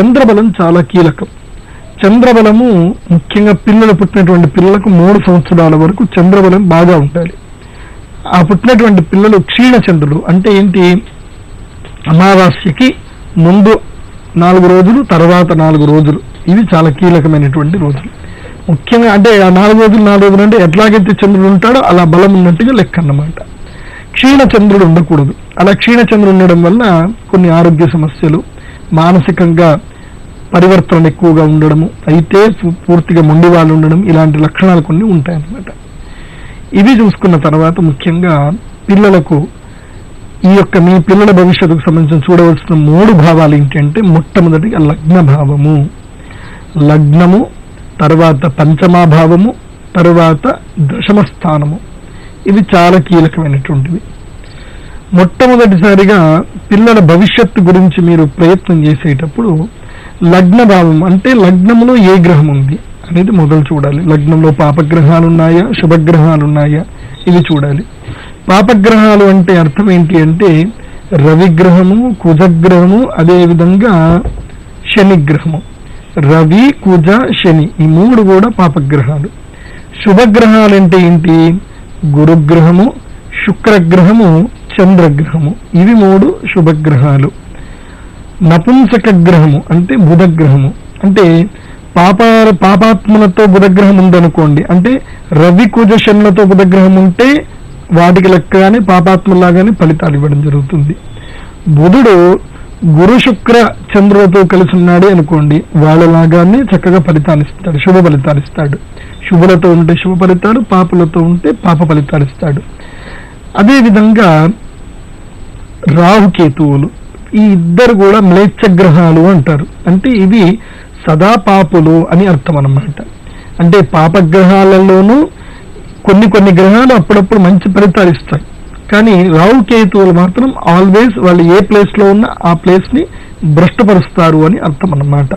చంద్రబలం చాలా కీలకం. చంద్రబలము ముఖ్యంగా పిల్లలు పుట్టినటువంటి పిల్లలకు మూడు సంవత్సరాల వరకు చంద్రబలం బాగా ఉండాలి. ఆ పుట్టినటువంటి పిల్లలు క్షీణచంద్రుడు అంటే ఏంటి? అమావాస్యకి ముందు నాలుగు రోజులు తర్వాత నాలుగు రోజులు. ఇవి చాలా కీలకమైనటువంటి రోజులు. ముఖ్యంగా అంటే ఆ నాలుగు రోజులు నాలుగు రోజులు అంటే ఎట్లాగైతే చంద్రుడు ఉంటాడో అలా బలం ఉన్నట్టుగా లెక్క అన్నమాట. క్షీణ చంద్రుడు ఉండకూడదు. అలా క్షీణ చంద్రుడు ఉండడం వల్ల కొన్ని ఆరోగ్య సమస్యలు మానసికంగా పరివర్తన ఎక్కువగా ఉండడము అయితే పూ- పూర్తిగా మొండి వాళ్ళు ఉండడం ఇలాంటి లక్షణాలు కొన్ని ఉంటాయన్నమాట. ఇవి చూసుకున్న తర్వాత ముఖ్యంగా పిల్లలకు ఈ యొక్క మీ పిల్లల భవిష్యత్తుకు సంబంధించిన చూడవలసిన మూడు భావాలు ఏంటంటే మొట్టమొదటిగా లగ్న భావము లగ్నము తర్వాత పంచమాభావము తర్వాత దశమ స్థానము ఇవి చాలా కీలకమైనటువంటివి. మొట్టమొదటిసారిగా పిల్లల భవిష్యత్తు గురించి మీరు ప్రయత్నం చేసేటప్పుడు లగ్న భావం అంటే లగ్నంలో ఏ గ్రహం ఉంది అనేది మొదలు చూడాలి. లగ్నంలో పాపగ్రహాలు ఉన్నాయా శుభగ్రహాలు ఉన్నాయా ఇవి చూడాలి. పాపగ్రహాలు అంటే అర్థం ఏంటి అంటే రవిగ్రహము కుజగ్రహము అదేవిధంగా శనిగ్రహము. రవి కుజ శని ఈ మూడు కూడా పాపగ్రహాలు. శుభగ్రహాలు అంటే ఏంటి? గురుగ్రహము శుక్రగ్రహము చంద్రగ్రహము. ఇవి మూడు శుభగ్రహాలు. నపుంసక గ్రహము అంటే బుధగ్రహము. అంటే పాప పాపాత్మలతో బుధగ్రహం ఉందనుకోండి. అంటే రవి కుజశనులతో బుధగ్రహం ఉంటే వాటికి లెక్కగానే పాపాత్మలాగానే ఫలితాలు ఇవ్వడం జరుగుతుంది. బుధుడు గురు శుక్ర చంద్రులతో కలిసి ఉన్నాడు అనుకోండి. వాళ్ళలాగానే చక్కగా ఫలితాలు ఇస్తాడు. శుభ ఫలితాలు ఇస్తాడు. శుభులతో ఉంటే శుభ ఫలితాలు పాపులతో ఉంటే పాప ఫలితాలు ఇస్తాడు. అదేవిధంగా రాహుకేతువులు ఈ ఇద్దరు కూడా మ్లేచ్ఛ గ్రహాలు అంటారు. అంటే ఇవి సదా పాపులు అని అర్థం అన్నమాట. అంటే పాపగ్రహాలలోనూ కొన్ని కొన్ని గ్రహాలు అప్పుడప్పుడు మంచి ఫలితాలు ఇస్తాయి. కానీ రాహుకేతువులు మాత్రం ఆల్వేస్ వాళ్ళు ఏ ప్లేస్లో ఉన్నా ఆ ప్లేస్ని భ్రష్టపరుస్తారు అని అర్థం అన్నమాట.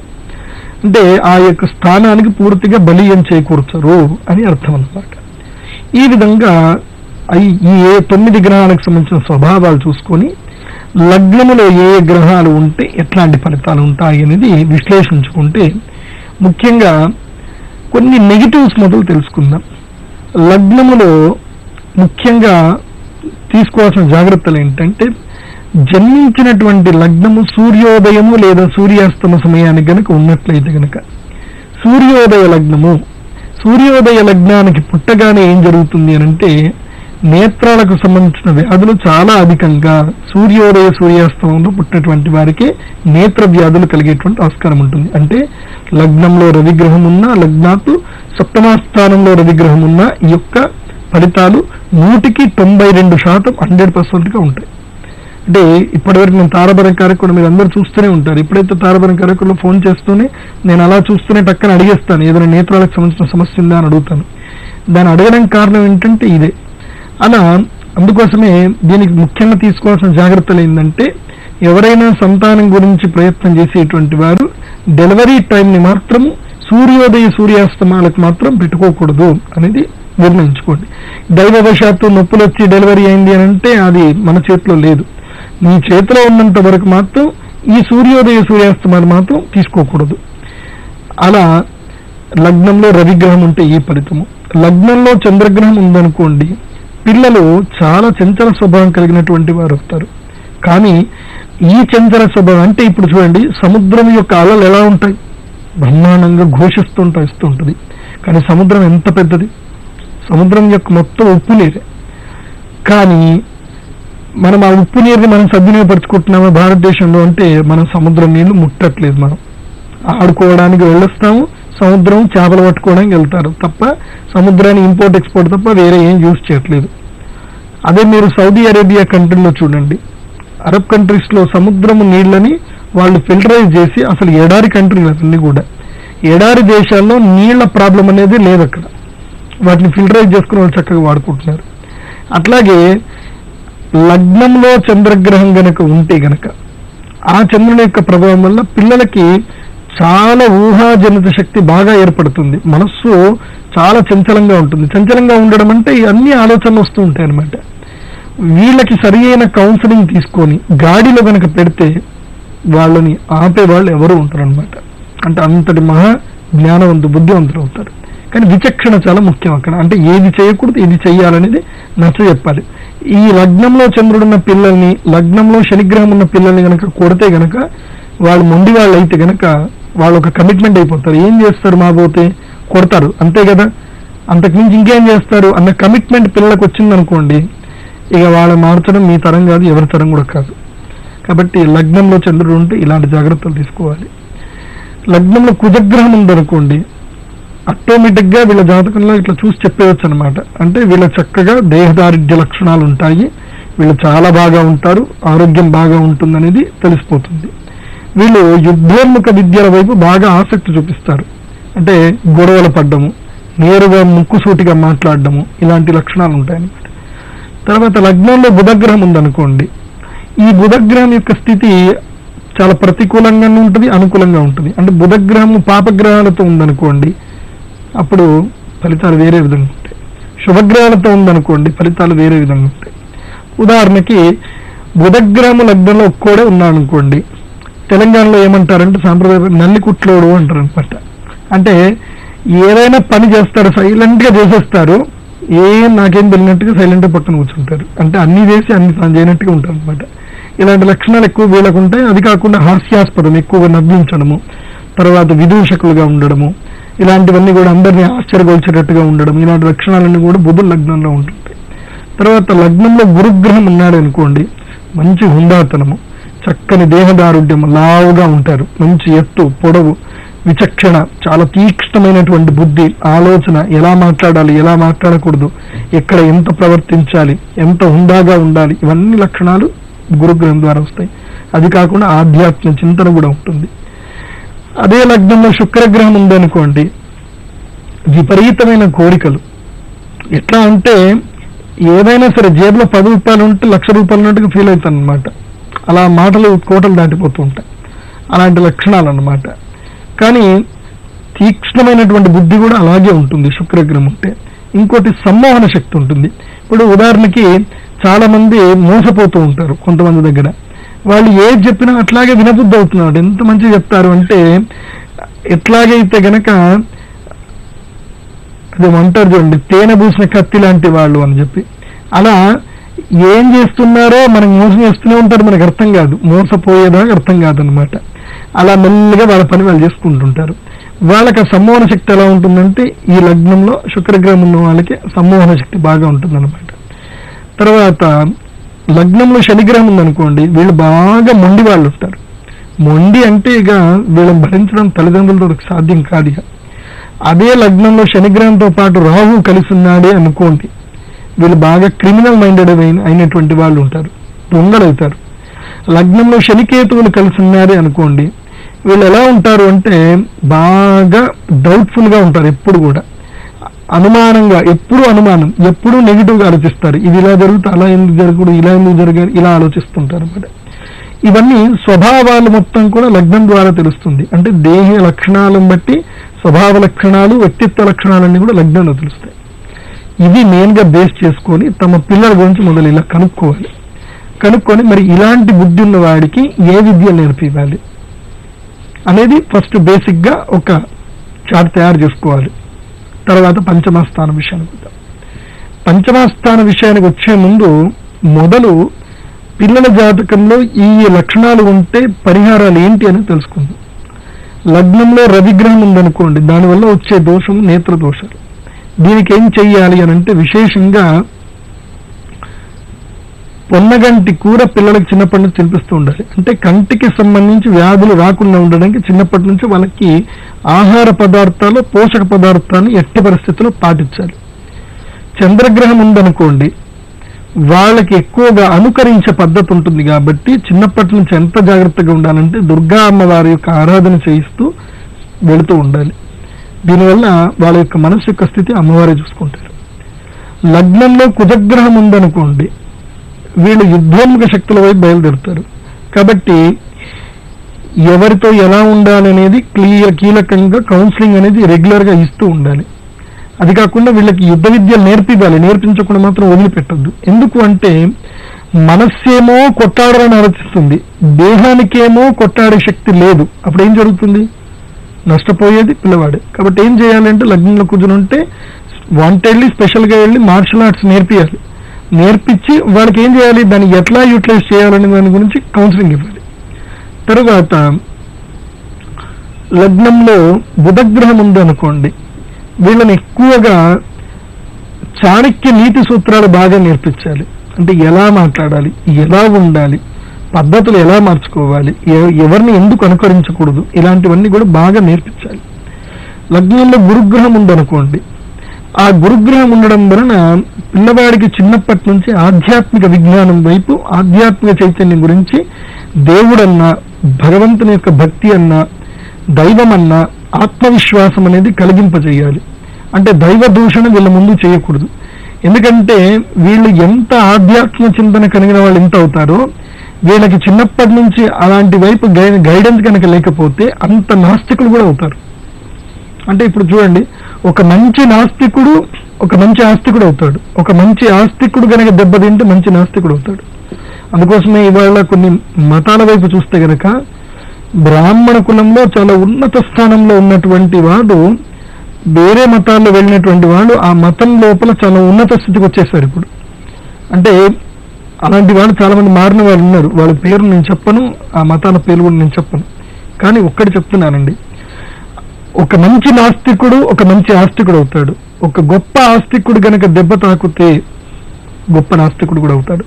అంటే ఆ యొక్క స్థానానికి పూర్తిగా బలీయం చేకూర్చరు అని అర్థం అన్నమాట. ఈ విధంగా ఈ ఏ తొమ్మిది గ్రహాలకు సంబంధించిన స్వభావాలు చూసుకొని లగ్నములో ఏ ఏ గ్రహాలు ఉంటే ఎట్లాంటి ఫలితాలు ఉంటాయి అనేది విశ్లేషించుకుంటే ముఖ్యంగా కొన్ని నెగిటివ్స్ మొదలు తెలుసుకుందాం. లగ్నములో ముఖ్యంగా తీసుకోవాల్సిన జాగ్రత్తలు ఏంటంటే జన్మించినటువంటి లగ్నము సూర్యోదయము లేదా సూర్యాస్తమ సమయానికి గనక ఉన్నట్లయితే గనక సూర్యోదయ లగ్నము సూర్యోదయ లగ్నానికి పుట్టగానే ఏం జరుగుతుంది అని అంటే నేత్రాలకు సంబంధించిన వ్యాధులు చాలా అధికంగా సూర్యోదయ సూర్యాస్తమంలో పుట్టినటువంటి వారికి నేత్ర వ్యాధులు కలిగేటువంటి ఆస్కారం ఉంటుంది. అంటే లగ్నంలో రవిగ్రహం ఉన్నా లగ్నాతు సప్తమాస్థానంలో రవిగ్రహం ఉన్నా ఈ యొక్క ఫలితాలు నూటికి తొంభై రెండు శాతం హండ్రెడ్గా ఉంటాయి. అంటే ఇప్పటివరకు నేను తారబరం కార్యక్రమం మీరు అందరూ చూస్తూనే ఉంటారు. ఎప్పుడైతే తారబరం కార్యక్రమంలో ఫోన్ చేస్తూనే నేను అలా చూస్తూనే టక్కన అడిగేస్తాను. ఏదైనా నేత్రాలకు సంబంధించిన సమస్య ఉందా అని అడుగుతాను. దాన్ని అడగడం కారణం ఏంటంటే ఇదే. అలా అందుకోసమే దీనికి ముఖ్యంగా తీసుకోవాల్సిన జాగ్రత్తలు ఏంటంటే ఎవరైనా సంతానం గురించి ప్రయత్నం చేసేటువంటి వారు డెలివరీ టైంని మాత్రం సూర్యోదయ సూర్యాస్తమాలకు మాత్రం పెట్టుకోకూడదు అనేది నిర్ణయించుకోండి. దైవవశాత్తు నొప్పులు వచ్చి డెలివరీ అయింది అని అంటే అది మన చేతిలో లేదు. మీ చేతిలో ఉన్నంత వరకు మాత్రం ఈ సూర్యోదయ సూర్యాస్తమాలు మాత్రం తీసుకోకూడదు. అలా లగ్నంలో రవిగ్రహం ఉంటే ఈ ఫలితము? లగ్నంలో చంద్రగ్రహం ఉందనుకోండి పిల్లలు చాలా చంచల స్వభావం కలిగినటువంటి వారు వస్తారు. కానీ ఈ చంచల స్వభావం అంటే ఇప్పుడు చూడండి సముద్రం యొక్క అలలు ఎలా ఉంటాయి? బ్రహ్మాండంగా ఘోషిస్తుంటా ఇస్తూ ఉంటుంది. కానీ సముద్రం ఎంత పెద్దది? సముద్రం యొక్క మొత్తం ఉప్పు నీరే. కానీ మనం ఆ ఉప్పు నీరుని మనం సద్వినియోగపరుచుకుంటున్నామా భారతదేశంలో అంటే మనం సముద్రం నీళ్ళు ముట్టట్లేదు మనం. ఆడుకోవడానికి వెళ్ళొస్తాము సముద్రం చేపలు పట్టుకోవడానికి వెళ్తారు తప్ప సముద్రాన్ని ఇంపోర్ట్ ఎక్స్పోర్ట్ తప్ప వేరే ఏం యూజ్ చేయట్లేదు. అదే మీరు సౌదీ అరేబియా కంట్రీలో చూడండి. అరబ్ కంట్రీస్లో సముద్రము నీళ్ళని వాళ్ళు ఫిల్టరైజ్ చేసి అసలు ఎడారి కంట్రీలు అన్ని కూడా. ఎడారి దేశాల్లో నీళ్ళ ప్రాబ్లం అనేది లేదు అక్కడ. వాటిని ఫిల్టరైజ్ చేసుకుని వాళ్ళు చక్కగా వాడుకుంటున్నారు. అట్లాగే లగ్నంలో చంద్రగ్రహం గనక ఉంటే గనక ఆ చంద్రుని యొక్క ప్రభావం వల్ల పిల్లలకి చాలా ఊహాజనిత శక్తి బాగా ఏర్పడుతుంది. మనస్సు చాలా చంచలంగా ఉంటుంది. చంచలంగా ఉండడం అంటే అన్ని ఆలోచనలు వస్తూ ఉంటాయి అనమాట వీళ్ళకి సరి అయిన కౌన్సిలింగ్ తీసుకొని గాడిలో గనక పెడితే వాళ్ళని ఆపే వాళ్ళు ఎవరు ఉంటారు అనమాట అంటే అంతటి మహా జ్ఞానవంతు బుద్ధివంతులు అవుతారు. కానీ విచక్షణ చాలా ముఖ్యం అక్కడ. అంటే ఏది చేయకూడదు ఏది చెయ్యాలనేది నచ్చ చెప్పాలి. ఈ లగ్నంలో చంద్రుడున్న పిల్లల్ని లగ్నంలో శనిగ్రహం ఉన్న పిల్లల్ని కనుక కొడితే గనక వాళ్ళు మొండి వాళ్ళు అయితే గనక వాళ్ళు ఒక కమిట్మెంట్ అయిపోతారు. ఏం చేస్తారు మా పోతే కొడతారు. అంతే కదా? అంతకుమించి ఇంకేం చేస్తారు? అన్న కమిట్మెంట్ పిల్లలకు వచ్చిందనుకోండి ఇక వాళ్ళు మార్చడం మీ తరం కాదు ఎవరి తరం కూడా కాదు. కాబట్టి లగ్నంలో చంద్రుడు ఉంటే ఇలాంటి జాగ్రత్తలు తీసుకోవాలి. లగ్నంలో కుజగ్రహం ఉందనుకోండి ఆటోమేటిక్గా వీళ్ళ జాతకంలో ఇట్లా చూసి చెప్పేయచ్చు అనమాట అంటే వీళ్ళ చక్కగా దేహదారిద్ర్య లక్షణాలు ఉంటాయి వీళ్ళు చాలా బాగా ఉంటారు. ఆరోగ్యం బాగా ఉంటుందనేది తెలిసిపోతుంది. వీళ్ళు యుద్ధోన్ముఖ విద్యల వైపు బాగా ఆసక్తి చూపిస్తారు. అంటే గొడవలు పడ్డము నేరుగా ముక్కుసూటిగా మాట్లాడడము ఇలాంటి లక్షణాలు ఉంటాయన్నమాట. తర్వాత లగ్నంలో బుధగ్రహం ఉందనుకోండి. ఈ బుధగ్రహం యొక్క స్థితి చాలా ప్రతికూలంగా ఉంటుంది అనుకూలంగా ఉంటుంది. అంటే బుధగ్రహం పాపగ్రహాలతో ఉందనుకోండి అప్పుడు ఫలితాలు వేరే విధంగా ఉంటాయి. శుభగ్రహాలతో ఉందనుకోండి ఫలితాలు వేరే విధంగా ఉంటాయి. ఉదాహరణకి బుధగ్రహము లగ్నంలో ఒక్కోడే ఉన్నాడు అనుకోండి తెలంగాణలో ఏమంటారంటే సాంప్రదాయ నల్లికుట్లోడు అంటారు అనమాట అంటే ఏదైనా పని చేస్తారు సైలెంట్గా చేసేస్తారు ఏం నాకేం తెలియనట్టుగా సైలెంట్ పక్కన కూర్చుంటారు. అంటే అన్ని చేసి అన్ని తాను చేయనట్టుగా ఉంటారు అనమాట ఇలాంటి లక్షణాలు ఎక్కువ వీళ్ళకు ఉంటాయి అది కాకుండా హాస్యాస్పదం ఎక్కువగా నవ్వించడము తర్వాత విదూషకులుగా ఉండడము ఇలాంటివన్నీ కూడా అందరినీ ఆశ్చర్యపరిచేటట్టుగా ఉండడం ఇలాంటి లక్షణాలన్నీ కూడా బుధుల లగ్నంలో ఉంటుంది తర్వాత లగ్నంలో గురుగ్రహం ఉన్నాడు అనుకోండి మంచి హుందాతనము చక్కని దేహదారుఢ్యం లావుగా ఉంటారు. మంచి ఎత్తు పొడవు విచక్షణ చాలా తీక్ష్ణమైనటువంటి బుద్ధి ఆలోచన ఎలా మాట్లాడాలి ఎలా మాట్లాడకూడదు ఎక్కడ ఎంత ప్రవర్తించాలి ఎంత హుందాగా ఉండాలి ఇవన్నీ లక్షణాలు గురుగ్రహం ద్వారా వస్తాయి. అది కాకుండా ఆధ్యాత్మిక చింతన కూడా ఉంటుంది. అదే లగ్నంలో శుక్రగ్రహం ఉందనుకోండి విపరీతమైన కోరికలు. ఎట్లా అంటే ఏదైనా సరే జేబులో పది రూపాయలు ఉంటే లక్ష రూపాయలు ఉన్నట్టుగా ఫీల్ అవుతాను అనమాట అలా మాటలు కోటలు దాటిపోతూ ఉంటాయి. అలాంటి లక్షణాలు అన్నమాట కానీ తీక్ష్ణమైనటువంటి బుద్ధి కూడా అలాగే ఉంటుంది శుక్రగ్రహం ఉంటే ఇంకోటి సమ్మోహన శక్తి ఉంటుంది. ఇప్పుడు ఉదాహరణకి చాలా మంది మోసపోతూ ఉంటారు కొంతమంది దగ్గర. వాళ్ళు ఏది చెప్పినా అట్లాగే వినబుద్ధి అవుతున్నాడు ఎంత మంచిగా చెప్తారు అంటే ఎట్లాగైతే గనక అది చూడండి తేనె పూసిన కత్తి లాంటి వాళ్ళు అని చెప్పి. అలా ఏం చేస్తున్నారో మనం మోసం చేస్తూనే ఉంటారు మనకు అర్థం కాదు. మోసపోయేదాకా అర్థం కాదనమాట అలా మెల్లగా వాళ్ళ పని వాళ్ళు చేసుకుంటుంటారు. వాళ్ళకి సమ్మోహన శక్తి ఎలా ఉంటుందంటే ఈ లగ్నంలో శుక్రగ్రహం ఉన్న వాళ్ళకి సమ్మోహన శక్తి బాగా ఉంటుందన్నమాట. తర్వాత లగ్నంలో శనిగ్రహం ఉందనుకోండి వీళ్ళు బాగా మొండి వాళ్ళు ఉంటారు. మొండి అంటే ఇక వీళ్ళని భరించడం తల్లిదండ్రులతో సాధ్యం కాదు ఇక. అదే లగ్నంలో శనిగ్రహంతో పాటు రాహు కలిసి ఉన్నాడే అనుకోండి వీళ్ళు బాగా క్రిమినల్ మైండెడ్ అయినటువంటి వాళ్ళు ఉంటారు. దొంగలవుతారు. లగ్నంలో శనికేతువులు కలిసి ఉన్నారే అనుకోండి వీళ్ళు ఎలా ఉంటారు అంటే బాగా డౌట్ఫుల్గా ఉంటారు ఎప్పుడు కూడా. అనుమానంగా ఎప్పుడు అనుమానం ఎప్పుడు నెగిటివ్గా ఆలోచిస్తారు. ఇది ఇలా జరుగుతుంది అలా ఎందుకు జరగకూడదు ఇలా ఎందుకు జరగాలి ఇలా ఆలోచిస్తుంటారు అనమాట ఇవన్నీ స్వభావాలు మొత్తం కూడా లగ్నం ద్వారా తెలుస్తుంది. అంటే దేహ లక్షణాలను బట్టి స్వభావ లక్షణాలు వ్యక్తిత్వ లక్షణాలన్నీ కూడా లగ్నంలో తెలుస్తాయి. ఇది మెయిన్గా బేస్ చేసుకొని తమ పిల్లల గురించి మొదలు ఇలా కనుక్కోవాలి. కనుక్కొని మరి ఇలాంటి బుద్ధి ఉన్న వాడికి ఏ విద్య నేర్పివ్వాలి? అనేది ఫస్ట్ బేసిక్గా ఒక చార్ట్ తయారు చేసుకోవాలి. తర్వాత పంచమాస్థాన విషయానికి వద్దాం పంచమాస్థాన విషయానికి వచ్చే ముందు మొదలు పిల్లల జాతకంలో ఈ లక్షణాలు ఉంటే పరిహారాలు ఏంటి అని తెలుసుకుందాం. లగ్నంలో రవిగ్రహం ఉందనుకోండి దానివల్ల వచ్చే దోషం నేత్ర దోషాలు దీనికి ఏం చెయ్యాలి అని అంటే విశేషంగా పొన్నగంటి కూర పిల్లలకి చిన్నప్పటి నుంచి తినిపిస్తూ ఉండాలి. అంటే కంటికి సంబంధించి వ్యాధులు రాకుండా ఉండడానికి చిన్నప్పటి నుంచి వాళ్ళకి ఆహార పదార్థాలు పోషక పదార్థాన్ని ఎట్టి పరిస్థితుల్లో పాటించాలి. చంద్రగ్రహం ఉందనుకోండి వాళ్ళకి ఎక్కువగా అనుకరించే పద్ధతి ఉంటుంది కాబట్టి చిన్నప్పటి నుంచి ఎంత జాగ్రత్తగా ఉండాలంటే దుర్గా అమ్మవారి యొక్క ఆరాధన చేయిస్తూ వెళుతూ ఉండాలి. దీనివల్ల వాళ్ళ యొక్క మనసు యొక్క స్థితి అమ్మవారే చూసుకుంటారు. లగ్నంలో కుజగ్రహం ఉందనుకోండి వీళ్ళు యుద్ధోన్ముఖ శక్తుల వైపు బయలుదేరుతారు. కాబట్టి ఎవరితో ఎలా ఉండాలి అనేది క్లియర్ కీలకంగా కౌన్సిలింగ్ అనేది రెగ్యులర్గా ఇస్తూ ఉండాలి. అది కాకుండా వీళ్ళకి యుద్ధ విద్య నేర్పివ్వాలి. నేర్పించకుండా మాత్రం వదిలిపెట్టద్దు. ఎందుకు అంటే మనస్సేమో కొట్టాడాలని ఆలోచిస్తుంది. దేహానికేమో కొట్టాడే శక్తి లేదు. అప్పుడు ఏం జరుగుతుంది? నష్టపోయేది పిల్లవాడే. కాబట్టి ఏం చేయాలంటే లగ్నంలో కూర్చుని ఉంటే వాంటెడ్లీ స్పెషల్గా వెళ్ళి మార్షల్ ఆర్ట్స్ నేర్పియాలి. నేర్పించి వాళ్ళకి ఏం చేయాలి? దాన్ని ఎట్లా యూటిలైజ్ చేయాలనే దాని గురించి కౌన్సిలింగ్ ఇవ్వాలి. తర్వాత లగ్నంలో బుధగ్రహం ఉందనుకోండి వీళ్ళని ఎక్కువగా చాణక్య నీతి సూత్రాలు బాగా నేర్పించాలి. అంటే ఎలా మాట్లాడాలి? ఎలా ఉండాలి? పద్ధతులు ఎలా మార్చుకోవాలి? ఎవరిని ఎందుకు అనుకరించకూడదు? ఇలాంటివన్నీ కూడా బాగా నేర్పించాలి. లగ్నంలో గురుగ్రహం ఉందనుకోండి. ఆ గురుగ్రహం ఉండడం వలన పిల్లవాడికి చిన్నప్పటి నుంచి ఆధ్యాత్మిక విజ్ఞానం వైపు ఆధ్యాత్మిక చైతన్యం గురించి దేవుడన్నా భగవంతుని యొక్క భక్తి అన్నా దైవం అన్నా ఆత్మవిశ్వాసం అనేది కలిగింపజేయాలి. అంటే దైవ దూషణ వీళ్ళ ముందు చేయకూడదు. ఎందుకంటే వీళ్ళు ఎంత ఆధ్యాత్మిక చింతన కలిగిన వాళ్ళు ఎంత అవుతారో వీళ్ళకి చిన్నప్పటి నుంచి అలాంటి వైపు గైడెన్స్ కనుక లేకపోతే అంత నాస్తికులు కూడా అవుతారు. అంటే ఇప్పుడు చూడండి ఒక మంచి నాస్తికుడు ఒక మంచి ఆస్తికుడు అవుతాడు. ఒక మంచి ఆస్తికుడు కనుక దెబ్బతింటే మంచి నాస్తికుడు అవుతాడు. అందుకోసమే ఇవాళ కొన్ని మతాల వైపు చూస్తే గనక బ్రాహ్మణ కులంలో చాలా ఉన్నత స్థానంలో ఉన్నటువంటి వాడు వేరే మతాల్లో వెళ్ళినటువంటి వాడు ఆ మతం లోపల చాలా ఉన్నత స్థితికి వచ్చేసారు ఇప్పుడు. అంటే అలాంటి వాళ్ళు చాలా మంది మారిన వాళ్ళు ఉన్నారు. వాళ్ళ పేరు నేను చెప్పను ఆ మతాల పేరు కూడా నేను చెప్పను. కానీ ఒక్కటి చెప్తున్నానండి. ఒక మంచి నాస్తికుడు ఒక మంచి ఆస్తికుడు అవుతాడు. ఒక గొప్ప ఆస్తికుడు గనక దెబ్బ తాకుతే గొప్ప నాస్తికుడు కూడా అవుతాడు.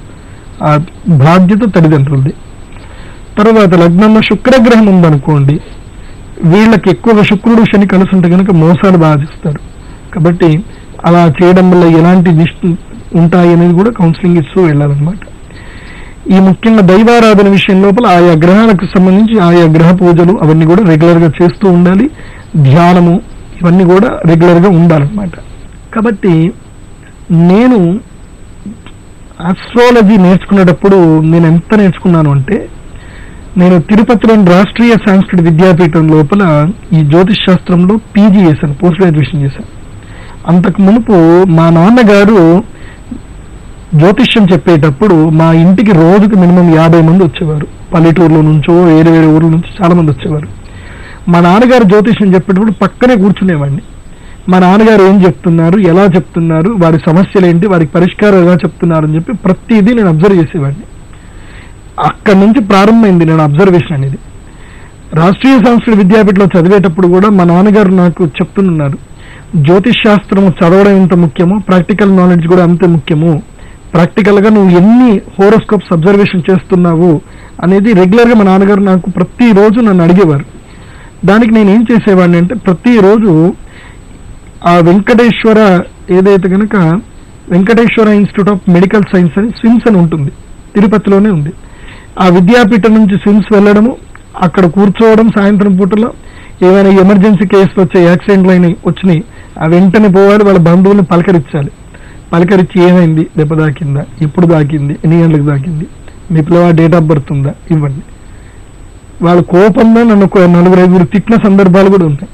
ఆ బాధ్యత తల్లిదండ్రులది. తర్వాత లగ్నంలో శుక్రగ్రహం ఉందనుకోండి వీళ్ళకి ఎక్కువగా శుక్రుడు శని కలిసి ఉంటే కనుక మోసాలు బాధిస్తారు కాబట్టి అలా చేయడం వల్ల ఎలాంటి నిష్ఠ ఉంటాయి అనేది కూడా కౌన్సిలింగ్ ఇస్తూ వెళ్ళాలన్నమాట. ఈ ముఖ్యంగా దైవారాధన విషయం లోపల ఆయా గ్రహాలకు సంబంధించి ఆయా గ్రహ పూజలు అవన్నీ కూడా రెగ్యులర్గా చేస్తూ ఉండాలి. ధ్యానము ఇవన్నీ కూడా రెగ్యులర్గా ఉండాలన్నమాట. కాబట్టి నేను ఆస్ట్రాలజీ నేర్చుకునేటప్పుడు నేను ఎంత నేర్చుకున్నాను అంటే నేను తిరుపతిలోని రాష్ట్రీయ సాంస్కృతిక విద్యాపీఠం లోపల ఈ జ్యోతిష్ శాస్త్రంలో పీజీ చేశాను పోస్ట్ గ్రాడ్యుయేషన్ చేశాను అంతకు మునుపు మా నాన్నగారు జ్యోతిష్యం చెప్పేటప్పుడు మా ఇంటికి రోజుకి మినిమం యాభై మంది వచ్చేవారు. పల్లెటూరులో నుంచో వేరే వేరే ఊర్ల నుంచి చాలా మంది వచ్చేవారు. మా నాన్నగారు జ్యోతిష్యం చెప్పేటప్పుడు పక్కనే కూర్చునేవాడిని. మా నాన్నగారు ఏం చెప్తున్నారు ఎలా చెప్తున్నారు వారి సమస్యలు ఏంటి వారికి పరిష్కారం ఎలా చెప్తున్నారు అని చెప్పి ప్రతిదీ నేను అబ్జర్వ్ చేసేవాడిని. అక్కడి నుంచి ప్రారంభమైంది నేను అబ్జర్వేషన్ అనేది. రాష్ట్రీయ సంస్కృత విద్యాపీఠలో చదివేటప్పుడు కూడా మా నాన్నగారు నాకు చెప్తున్నారు జ్యోతిష్ శాస్త్రం చదవడం ఎంత ముఖ్యమో ప్రాక్టికల్ నాలెడ్జ్ కూడా అంతే ముఖ్యము. ప్రాక్టికల్గా నువ్వు ఎన్ని హోరోస్కోప్స్ అబ్జర్వేషన్ చేస్తున్నావు అనేది రెగ్యులర్గా మా నాన్నగారు నాకు ప్రతిరోజు నన్ను అడిగేవారు. దానికి నేను ఏం చేసేవాడిని అంటే ప్రతిరోజు ఆ వెంకటేశ్వర ఏదైతే కనుక Venkateswara institute of medical science అని స్విమ్స్ అని ఉంటుంది. తిరుపతిలోనే ఉంది. ఆ విద్యాపీఠం నుంచి స్విమ్స్ వెళ్ళడము అక్కడ కూర్చోవడం సాయంత్రం పూటలో ఏమైనా ఎమర్జెన్సీ కేసులు వచ్చే యాక్సిడెంట్లు అయినాయి వచ్చినాయి ఆ వెంటనే పోవాలి వాళ్ళ బంధువులను పలకరించాలి. పలకరించి ఏమైంది? దెబ్బ దాకిందా ఎప్పుడు దాకింది ఎన్ని గంటలకు దాకింది మీ పిల్లవాడు డేట్ ఆఫ్ బర్త్ ఉందా? ఇవ్వండి. వాళ్ళ కోపంలో నన్ను ఒక నలుగురు ఐదుగురు తిట్టిన సందర్భాలు కూడా ఉన్నాయి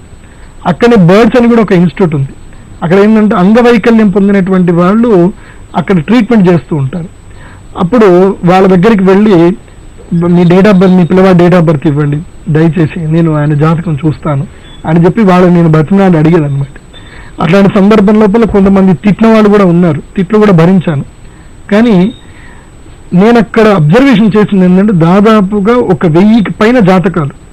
అక్కడే బర్డ్స్ అని కూడా ఒక ఇన్స్టిట్యూట్ ఉంది. అక్కడ ఏంటంటే అంగవైకల్యం పొందినటువంటి వాళ్ళు అక్కడ ట్రీట్మెంట్ చేస్తూ ఉంటారు. అప్పుడు వాళ్ళ దగ్గరికి వెళ్ళి మీ డేట్ ఆఫ్ బర్త్ మీ పిల్లవాడి డేట్ ఆఫ్ బర్త్ ఇవ్వండి. దయచేసి నేను ఆయన జాతకం చూస్తాను. అని చెప్పి వాళ్ళు నేను బతినాడు అడిగేదన్నమాట అట్లాంటి సందర్భం లోపల కొంతమంది తిట్టిన వాళ్ళు కూడా ఉన్నారు. తిట్లు కూడా భరించాను. కానీ నేను అక్కడ అబ్జర్వేషన్ చేసింది ఏంటంటే దాదాపుగా ఒక వెయ్యికి పైన జాతకాలు.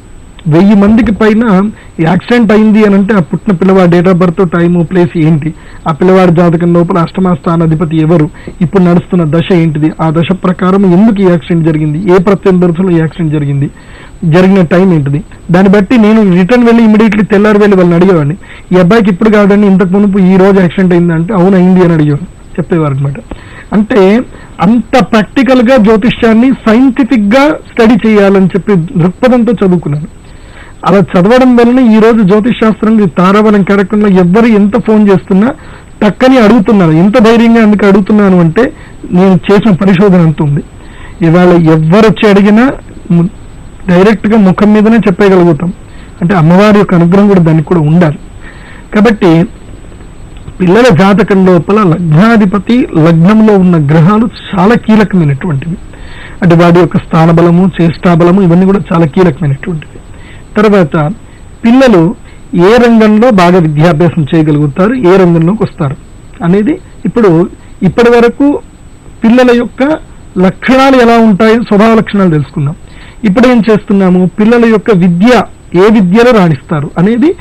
వెయ్యి మందికి పైన యాక్సిడెంట్ అయింది అని అంటే ఆ పుట్టిన పిల్లవాడి date of birth time place ఏంటి? ఆ పిల్లవాడి జాతకం లోపల అష్టమ స్థానాధిపతి ఎవరు? ఇప్పుడు నడుస్తున్న దశ ఏంటిది? ఆ దశ ప్రకారం ఎందుకు ఈ యాక్సిడెంట్ జరిగింది? ఏ ప్రత్యేక ఈ యాక్సిడెంట్ జరిగింది? జరిగిన టైం ఏంటిది? దాన్ని బట్టి నేను రిటర్న్ వెళ్ళి ఇమీడియట్లీ తెల్లారి వెళ్ళి వాళ్ళని అడిగేవాడిని. ఈ అబ్బాయికి ఇప్పుడు కాదండి ఇంతకు మునుపు ఈ రోజు యాక్సిడెంట్ అయిందంటే అవును అయింది అని అడిగేవాడు చెప్పేవారు అనమాట అంటే అంత ప్రాక్టికల్గా జ్యోతిష్యాన్ని సైంటిఫిక్గా స్టడీ చేయాలని చెప్పి దృక్పథంతో చదువుకున్నాను. అలా చదవడం వలన ఈ రోజు జ్యోతిష్ శాస్త్రం తారాబలం కార్యక్రమంలో ఎవ్వరు ఎంత ఫోన్ చేస్తున్నా టక్కని అడుగుతున్నారు. ఎంత ధైర్యంగా ఎందుకు అడుగుతున్నాను అంటే నేను చేసిన పరిశోధన అంత ఉంది. ఇవాళ ఎవ్వరు వచ్చి అడిగినా డైరెక్ట్గా డైరెక్ట్గా ముఖం మీదనే చెప్పగలుగుతాం అంటే అమ్మవారి యొక్క అనుగ్రహం కూడా దానికి కూడా ఉండాలి. కాబట్టి పిల్లల జాతకం లోపల లగ్నాధిపతి లగ్నంలో ఉన్న గ్రహాలు చాలా కీలకమైనటువంటివి. అంటే వాడి యొక్క స్థానబలము చేష్టాబలము ఇవన్నీ కూడా చాలా కీలకమైనటువంటివి. తర్వాత పిల్లలు ఏ రంగంలో బాగా విద్యాభ్యాసం చేయగలుగుతారు ఏ రంగంలోకి వస్తారు అనేది ఇప్పుడు ఇప్పటి వరకు పిల్లల యొక్క లక్షణాలు ఎలా ఉంటాయో స్వభావ లక్షణాలు తెలుసుకుందాం. ఇప్పుడు ఏం చేస్తున్నాము? పిల్లల యొక్క విద్య ఏ విద్యలో రాణిస్తారు? అనేది